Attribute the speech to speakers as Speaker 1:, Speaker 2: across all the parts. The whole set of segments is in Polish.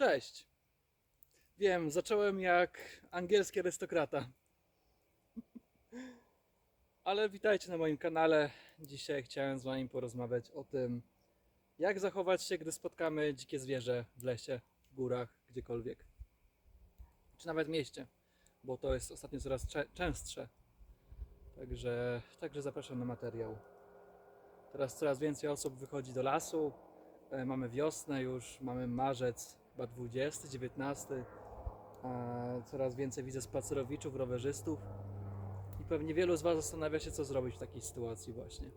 Speaker 1: Cześć. Wiem, zacząłem jak angielski arystokrata. Ale witajcie na moim kanale. Dzisiaj chciałem z Wami porozmawiać o tym, jak zachować się, gdy spotkamy dzikie zwierzę w lesie, w górach, gdziekolwiek. Czy nawet w mieście, bo to jest ostatnio coraz częstsze. Także, także zapraszam na materiał. Teraz coraz więcej osób wychodzi do lasu. E, Mamy wiosnę już, mamy marzec, chyba 20, 19. E, Coraz więcej widzę spacerowiczów, rowerzystów. I pewnie wielu z Was zastanawia się, co zrobić w takiej sytuacji właśnie.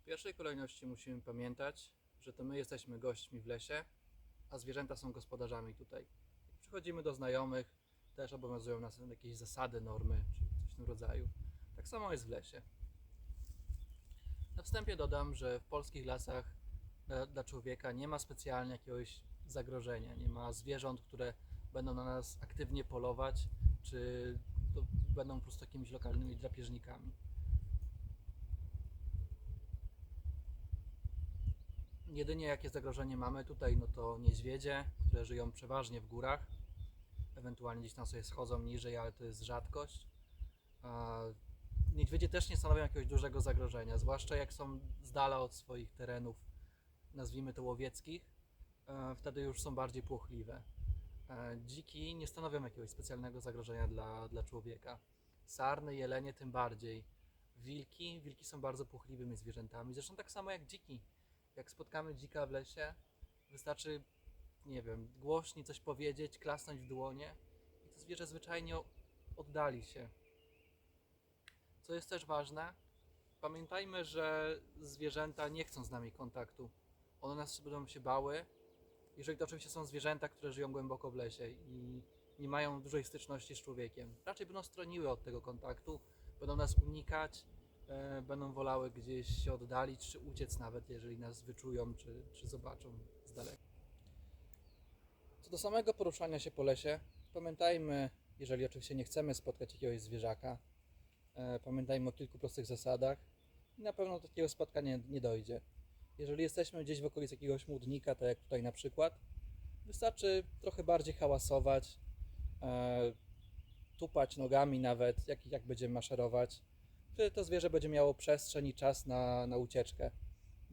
Speaker 1: W pierwszej kolejności musimy pamiętać, że to my jesteśmy gośćmi w lesie, a zwierzęta są gospodarzami tutaj. Przychodzimy do znajomych, też obowiązują nas jakieś zasady, normy, czy coś w tym rodzaju. Tak samo jest w lesie. Na wstępie dodam, że w polskich lasach dla, człowieka nie ma specjalnie jakiegoś zagrożenia, nie ma zwierząt, które będą na nas aktywnie polować, czy będą po prostu jakimiś lokalnymi drapieżnikami. Jedynie jakie zagrożenie mamy tutaj, no to niedźwiedzie, które żyją przeważnie w górach, ewentualnie gdzieś tam sobie schodzą niżej, ale to jest rzadkość. Niedźwiedzie też nie stanowią jakiegoś dużego zagrożenia, zwłaszcza jak są z dala od swoich terenów, nazwijmy to łowieckich, e, wtedy już są bardziej płochliwe. E, Dziki nie stanowią jakiegoś specjalnego zagrożenia dla, dla człowieka. Sarny, jelenie tym bardziej. Wilki, wilki są bardzo płochliwymi zwierzętami, zresztą tak samo jak dziki. Jak spotkamy dzika w lesie, wystarczy, nie wiem, głośniej coś powiedzieć, klasnąć w dłonie i to zwierzę zwyczajnie oddali się. Co jest też ważne, pamiętajmy, że zwierzęta nie chcą z nami kontaktu. One nas będą się bały, jeżeli to oczywiście są zwierzęta, które żyją głęboko w lesie i nie mają dużej styczności z człowiekiem. Raczej będą stroniły od tego kontaktu, będą nas unikać, e, będą wolały gdzieś się oddalić, czy uciec nawet, jeżeli nas wyczują, czy, czy zobaczą z daleka. Co do samego poruszania się po lesie, pamiętajmy, jeżeli oczywiście nie chcemy spotkać jakiegoś zwierzaka, E, Pamiętajmy o kilku prostych zasadach i na pewno do takiego spotkania nie dojdzie. Jeżeli jesteśmy gdzieś w okolicy jakiegoś młodnika, tak jak tutaj na przykład, wystarczy trochę bardziej hałasować, e, tupać nogami nawet, jak, jak będziemy maszerować. Wtedy to zwierzę będzie miało przestrzeń i czas na, na ucieczkę.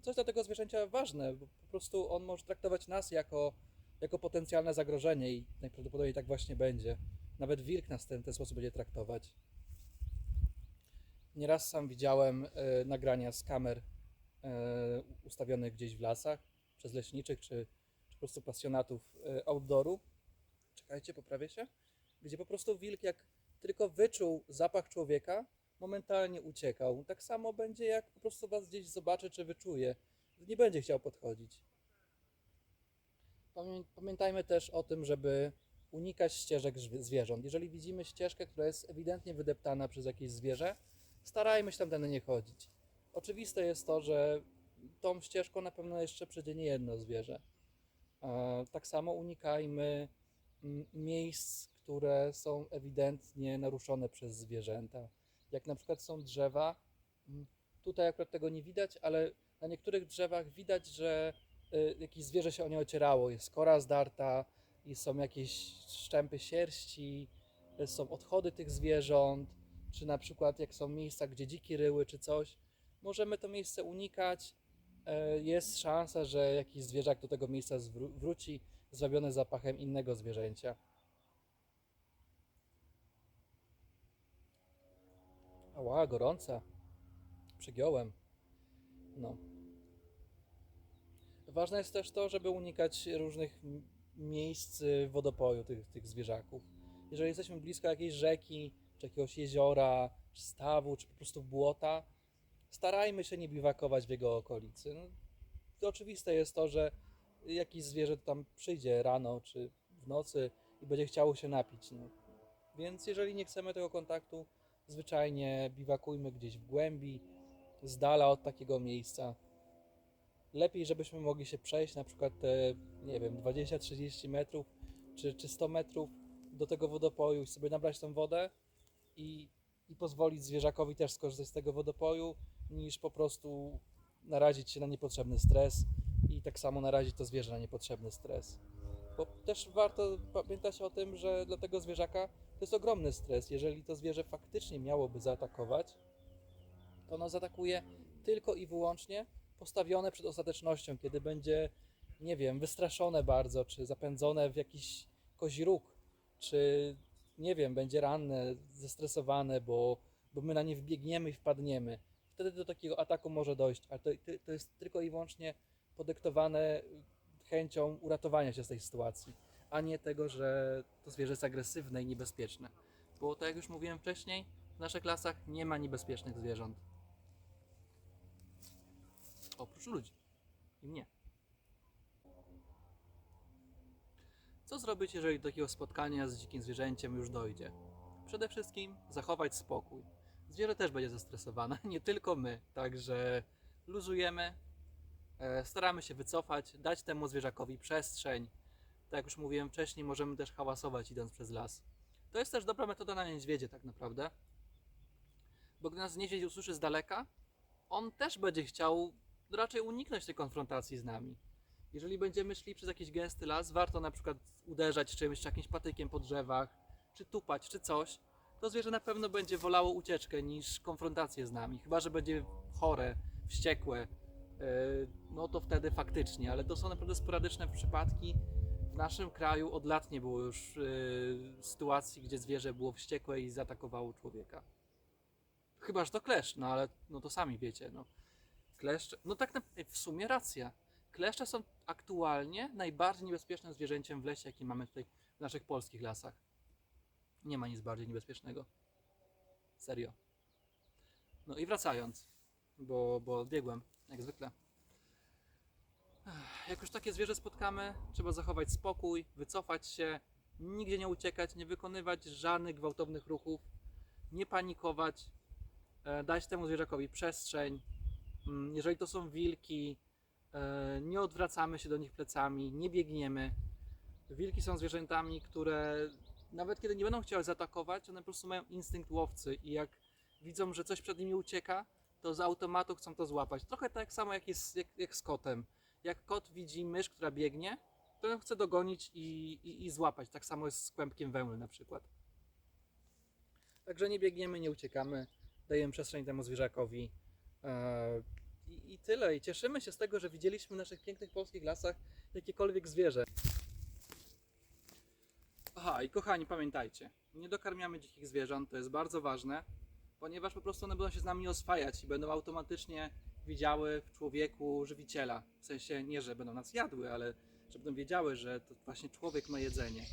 Speaker 1: Co jest dla tego zwierzęcia ważne, bo po prostu on może traktować nas jako, jako potencjalne zagrożenie i najprawdopodobniej tak właśnie będzie. Nawet wilk nas w ten, ten sposób będzie traktować. Nieraz sam widziałem e, nagrania z kamer ustawionych gdzieś w lasach przez leśniczych czy, czy po prostu pasjonatów e, outdooru. Czekajcie, poprawię się. Gdzie po prostu wilk, jak tylko wyczuł zapach człowieka, momentalnie uciekał. Tak samo będzie, jak po prostu was gdzieś zobaczy czy wyczuje. Nie będzie chciał podchodzić. Pamię- Pamiętajmy też o tym, żeby unikać ścieżek zwi- zwierząt. Jeżeli widzimy ścieżkę, która jest ewidentnie wydeptana przez jakieś zwierzę, starajmy się tamtędy nie chodzić. Oczywiste jest to, że tą ścieżką na pewno jeszcze przejdzie nie jedno zwierzę. E, Tak samo unikajmy mm, miejsc, które są ewidentnie naruszone przez zwierzęta. Jak na przykład są drzewa, mm, tutaj akurat tego nie widać, ale na niektórych drzewach widać, że y, jakieś zwierzę się o nie ocierało. Jest kora zdarta i są jakieś szczępy sierści, są odchody tych zwierząt, czy na przykład jak są miejsca, gdzie dziki ryły, czy coś, możemy to miejsce unikać. E, Jest szansa, że jakiś zwierzak do tego miejsca wróci, zwabiony zapachem innego zwierzęcia. Ała, gorąca. Przegiąłem. No. Ważne jest też to, żeby unikać różnych miejsc y, wodopoju tych, tych zwierzaków. Jeżeli jesteśmy blisko jakiejś rzeki, czy jakiegoś jeziora, czy stawu, czy po prostu błota, starajmy się nie biwakować w jego okolicy. No, to oczywiste jest to, że jakieś zwierzę tam przyjdzie rano czy w nocy i będzie chciało się napić. No. Więc jeżeli nie chcemy tego kontaktu, zwyczajnie biwakujmy gdzieś w głębi, z dala od takiego miejsca. Lepiej, żebyśmy mogli się przejść na przykład te, nie wiem, 20-30 metrów czy, czy 100 metrów do tego wodopoju i sobie nabrać tą wodę i, i pozwolić zwierzakowi też skorzystać z tego wodopoju, niż po prostu narazić się na niepotrzebny stres i tak samo narazić to zwierzę na niepotrzebny stres. Bo też warto pamiętać o tym, że dla tego zwierzaka to jest ogromny stres. Jeżeli to zwierzę faktycznie miałoby zaatakować, to ono zaatakuje tylko i wyłącznie postawione przed ostatecznością, kiedy będzie, nie wiem, wystraszone bardzo, czy zapędzone w jakiś kozi róg, czy nie wiem, będzie ranne, zestresowane, bo, bo my na nie wbiegniemy i wpadniemy. Wtedy do takiego ataku może dojść, ale to, to jest tylko i wyłącznie podyktowane chęcią uratowania się z tej sytuacji, a nie tego, że to zwierzę jest agresywne i niebezpieczne. Bo tak jak już mówiłem wcześniej, w naszych klasach nie ma niebezpiecznych zwierząt. Oprócz ludzi. I mnie. Co zrobić, jeżeli do takiego spotkania z dzikim zwierzęciem już dojdzie? Przede wszystkim zachować spokój. Zwierzę też będzie zestresowane, nie tylko my, także luzujemy, e, staramy się wycofać, dać temu zwierzakowi przestrzeń. Tak jak już mówiłem wcześniej, możemy też hałasować idąc przez las. To jest też dobra metoda na niedźwiedzie tak naprawdę, bo gdy nas niedźwiedź usłyszy z daleka, on też będzie chciał raczej uniknąć tej konfrontacji z nami. Jeżeli będziemy szli przez jakiś gęsty las, warto na przykład uderzać czymś, czy jakimś patykiem po drzewach, czy tupać, czy coś, to zwierzę na pewno będzie wolało ucieczkę niż konfrontację z nami. Chyba, że będzie chore, wściekłe, yy, no to wtedy faktycznie, ale to są naprawdę sporadyczne przypadki. W naszym kraju od lat nie było już yy, sytuacji, gdzie zwierzę było wściekłe i zaatakowało człowieka. Chyba, że to klesz, no ale no to sami wiecie, no. Kleszcze, no tak na, w sumie racja. Kleszcze są aktualnie najbardziej niebezpiecznym zwierzęciem w lesie, jaki mamy tutaj w naszych polskich lasach. Nie ma nic bardziej niebezpiecznego. Serio. No i wracając, bo, bo odbiegłem, jak zwykle. Jak już takie zwierzę spotkamy, trzeba zachować spokój, wycofać się, nigdzie nie uciekać, nie wykonywać żadnych gwałtownych ruchów, nie panikować, e, dać temu zwierzakowi przestrzeń. Mm, Jeżeli to są wilki, e, nie odwracamy się do nich plecami, nie biegniemy. Wilki są zwierzętami, które nawet kiedy nie będą chciały zaatakować, one po prostu mają instynkt łowcy i jak widzą, że coś przed nimi ucieka, to z automatu chcą to złapać. Trochę tak samo jak, jest, jak, jak z kotem. Jak kot widzi mysz, która biegnie, to ją chce dogonić i, i, i złapać. Tak samo jest z kłębkiem wełny na przykład. Także nie biegniemy, nie uciekamy, dajemy przestrzeń temu zwierzakowi. Eee, i, I tyle. I cieszymy się z tego, że widzieliśmy w naszych pięknych polskich lasach jakiekolwiek zwierzę. Aha, i kochani, pamiętajcie, nie dokarmiamy dzikich zwierząt, to jest bardzo ważne, ponieważ po prostu one będą się z nami oswajać i będą automatycznie widziały w człowieku żywiciela. W sensie nie, że będą nas jadły, ale że będą wiedziały, że to właśnie człowiek ma jedzenie.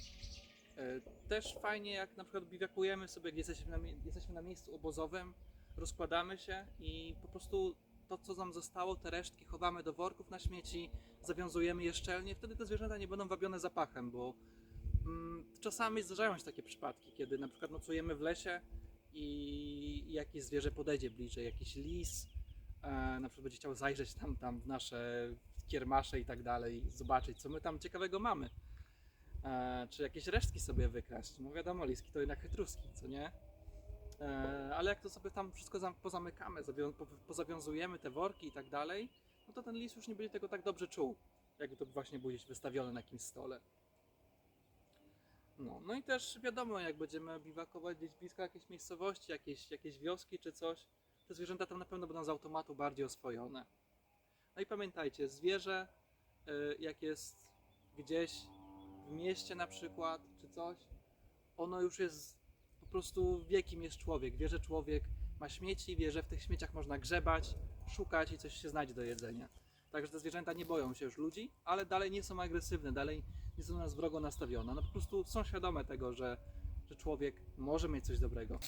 Speaker 1: E, Też fajnie, jak na przykład biwakujemy sobie, gdzie jesteśmy na, jesteśmy na miejscu obozowym, rozkładamy się i po prostu to, co nam zostało, te resztki chowamy do worków na śmieci, zawiązujemy je szczelnie, wtedy te zwierzęta nie będą wabione zapachem, bo czasami zdarzają się takie przypadki, kiedy na przykład nocujemy w lesie i jakieś zwierzę podejdzie bliżej, jakiś lis, e, na przykład będzie chciał zajrzeć tam, tam w nasze kiermasze i tak dalej, zobaczyć, co my tam ciekawego mamy. E, czy jakieś resztki sobie wykraść. No wiadomo, liski to jednak chytruski, co nie? E, ale jak to sobie tam wszystko zam- pozamykamy, zawią- po- pozawiązujemy te worki i tak dalej, no to ten lis już nie będzie tego tak dobrze czuł, jakby to właśnie było gdzieś wystawione na jakimś stole. No, no i też wiadomo, jak będziemy biwakować gdzieś blisko jakiejś miejscowości, jakieś, jakieś wioski czy coś, te zwierzęta tam na pewno będą z automatu bardziej oswojone. No i pamiętajcie, zwierzę y, jak jest gdzieś w mieście na przykład czy coś, ono już jest po prostu wie kim jest człowiek, wie, że człowiek ma śmieci, wie, że w tych śmieciach można grzebać, szukać i coś się znajdzie do jedzenia. Także te zwierzęta nie boją się już ludzi, ale dalej nie są agresywne, dalej są na nas wrogo nastawione. No po prostu są świadome tego, że, że człowiek może mieć coś dobrego.